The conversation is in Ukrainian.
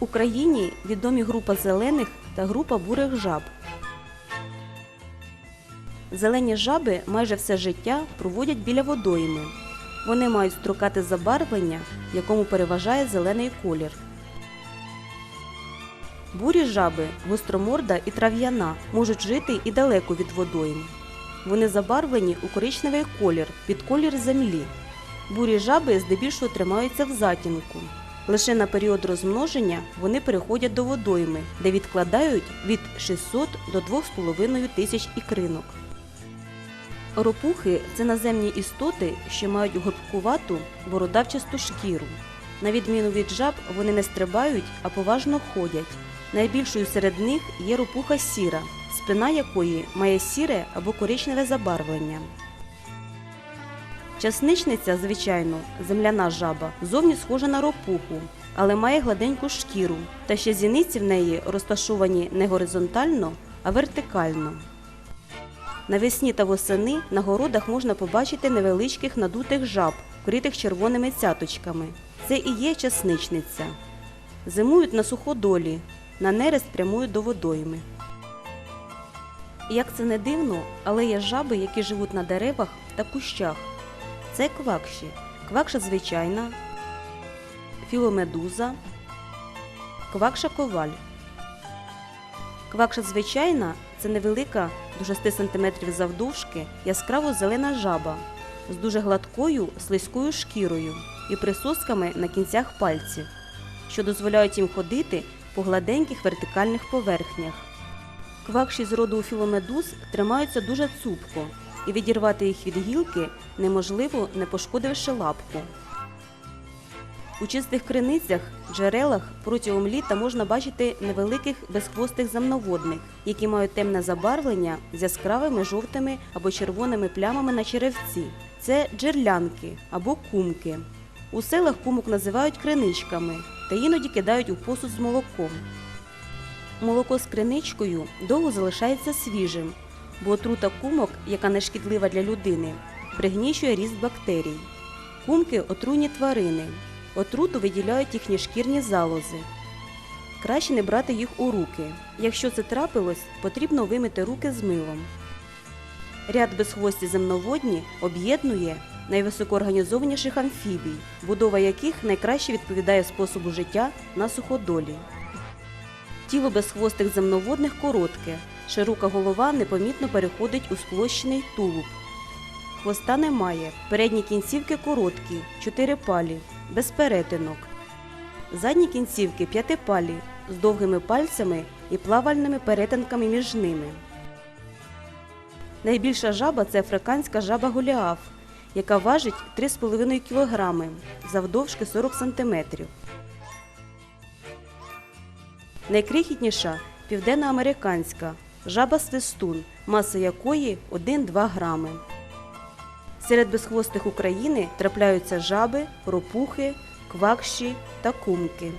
Україні відомі група зелених та група бурих жаб. Зелені жаби майже все життя проводять біля водойми. Вони мають строкате забарвлення, якому переважає зелений колір. Бурі жаби, гостроморда і трав'яна можуть жити і далеко від водойм. Вони забарвлені у коричневий колір під колір землі. Бурі жаби здебільшого тримаються в затінку. Лише на період розмноження вони переходять до водойми, де відкладають від 600 до 2,5 тисяч ікринок. Ропухи це наземні істоти, що мають горбкувату бородавчасту шкіру. На відміну від жаб, вони не стрибають, а поважно ходять. Найбільшою серед них є ропуха сіра, спина якої має сіре або коричневе забарвлення. Часничниця, звичайно, земляна жаба, зовні схожа на ропуху, але має гладеньку шкіру, та ще зіниці в неї розташовані не горизонтально, а вертикально. Навесні та восени на городах можна побачити невеличких надутих жаб, вкритих червоними цяточками. Це і є часничниця. Зимують на суходолі, на нерест прямують до водойми. Як це не дивно, але є жаби, які живуть на деревах та кущах. Це квакші, квакша звичайна, філомедуза, квакша коваль. Квакша звичайна це невелика до 6 см завдовжки яскраво зелена жаба з дуже гладкою слизькою шкірою і присосками на кінцях пальців, що дозволяють їм ходити по гладеньких вертикальних поверхнях. Квакші з роду філомедуз тримаються дуже цупко, і відірвати їх від гілки неможливо, не пошкодивши лапку. У чистих криницях, джерелах протягом літа можна бачити невеликих безхвостих земноводних, які мають темне забарвлення з яскравими жовтими або червоними плямами на черевці. Це джерлянки або кумки. У селах кумок називають криничками та іноді кидають у посуд з молоком. Молоко з криничкою довго залишається свіжим, бо отрута кумок, яка не шкідлива для людини, пригнічує ріст бактерій. Кумки отруйні тварини. Отруту виділяють їхні шкірні залози. Краще не брати їх у руки. Якщо це трапилось, потрібно вимити руки з милом. Ряд безхвості земноводні об'єднує найвисокоорганізованіших амфібій, будова яких найкраще відповідає способу життя на суходолі. Тіло безхвостих земноводних коротке, широка голова непомітно переходить у сплощений тулуб. Хвоста немає, передні кінцівки короткі, чотирипалі, без перетинок. Задні кінцівки п'ятипалі, з довгими пальцями і плавальними перетинками між ними. Найбільша жаба це африканська жаба голіаф, яка важить 3,5 кг, завдовжки 40 см. Найкрихітніша південноамериканська жаба свистун, маса якої 1-2 грами. Серед безхвостих України трапляються жаби, ропухи, квакші та кумки.